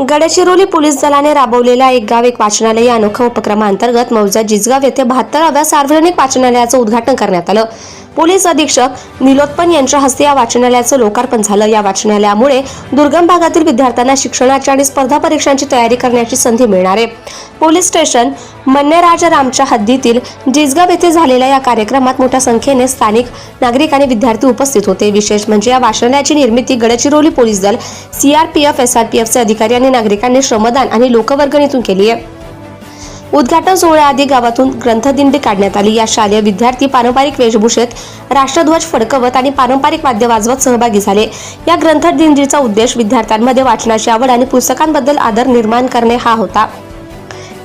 Gadchiroli police दलाने राबवलेल्या एक गाव एक वाचनालय या अनोख्या उपक्रमांतर्गत मौजा जिजगाव येथे बहात्तराव्या सार्वजनिक वाचनालयाचं उद्घाटन करण्यात आलं. पोलीस अधीक्षक निलोत्पन यांच्या हस्ते या वाचनालयाचं लोकार्पण झालं. या वाचनालयामुळे दुर्गम भागातील विद्यार्थ्यांना शिक्षणाची आणि स्पर्धा परीक्षांची तयारी करण्याची संधी मिळणार आहे. पोलीस स्टेशन मन्नेराजरामच्या हद्दीतील जिजगाव येथे झालेल्या या कार्यक्रमात मोठ्या संख्येने स्थानिक नागरिक आणि विद्यार्थी उपस्थित होते. विशेष म्हणजे या वाचनालयाची निर्मिती गडचिरोली पोलीस दल सीआरपीएफ एसआरपीएफचे अधिकारी आणि नागरिकांनी श्रमदान आणि लोकवर्गणीतून केली आहे. उद्घाटन सोहळ्याआधी गावातून ग्रंथदिंडी काढण्यात आली. या शालेय विद्यार्थी पारंपरिक वेशभूषेत राष्ट्रध्वज फडकवत आणि पारंपरिक वाद्य वाजवत सहभागी झाले. या ग्रंथदिंडीचा उद्देश विद्यार्थ्यांमध्ये वाचनाची आवड आणि पुस्तकांबद्दल आदर निर्माण करणे हा होता.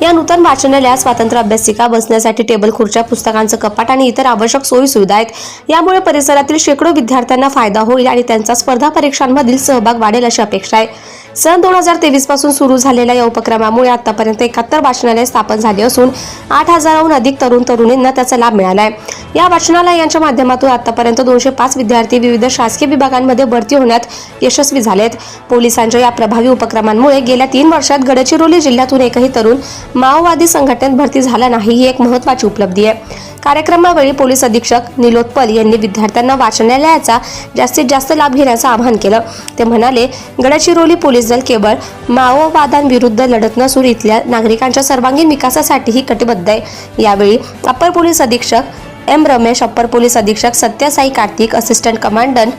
या नूतन वाचनालयात स्वातंत्र्य अभ्यासिका बसण्यासाठी टेबल खुर्च्या पुस्तकांचं कपाट आणि इतर आवश्यक सोयी सुविधा आहेत. यामुळे परिसरातील शेकडो विद्यार्थ्यांना फायदा होईल आणि त्यांचा स्पर्धा परीक्षांमधील सहभाग वाढेल अशी अपेक्षा आहे. सन दोन हजार तेवीसपासून सुरू झालेल्या या उपक्रमामुळे आतापर्यंत एकाहत्तर वाचनालय स्थापन झाले असून आठ हजाराहून अधिक तरुण तरुणींना त्याचा लाभ मिळाला आहे या वाचनालयांच्या माध्यमातून आतापर्यंत दोनशे पाच विद्यार्थी विविध शासकीय विभागांमध्ये भरती होण्यात यशस्वी झालेत. पोलिसांच्या या प्रभावी उपक्रमांमुळे गेल्या तीन वर्षात गडचिरोली जिल्ह्यातून एकही तरुण माओवादी संघटनेत भरती झाला नाही ही एक महत्वाची उपलब्धी आहे. कार्यक्रमावेळी पोलीस अधीक्षक निलोत्पल यांनी विद्यार्थ्यांना वाचनालयाचा जास्तीत जास्त लाभ घेण्याचं आवाहन केलं. ते म्हणाले गडचिरोली पोलीस दल केवळ माओवादांविरुद्ध लढत नसून इथल्या नागरिकांच्या सर्वांगीण विकासासाठीही कटिबद्ध आहे. यावेळी अप्पर पोलीस अधीक्षक एम रमेश अप्पर पोलीस अधीक्षक सत्यसाई कार्तिक असिस्टंट कमांडंट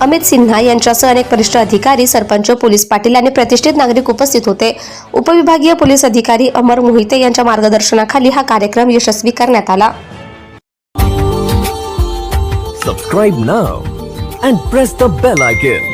अमित सिन्हा यांच्यासह अनेक वरिष्ठ अधिकारी सरपंच पोलीस पाटील आणि प्रतिष्ठित नागरिक उपस्थित होते. उपविभागीय पोलीस अधिकारी अमर मोहिते यांच्या मार्गदर्शनाखाली हा कार्यक्रम यशस्वी करण्यात आला. Subscribe now and press the bell icon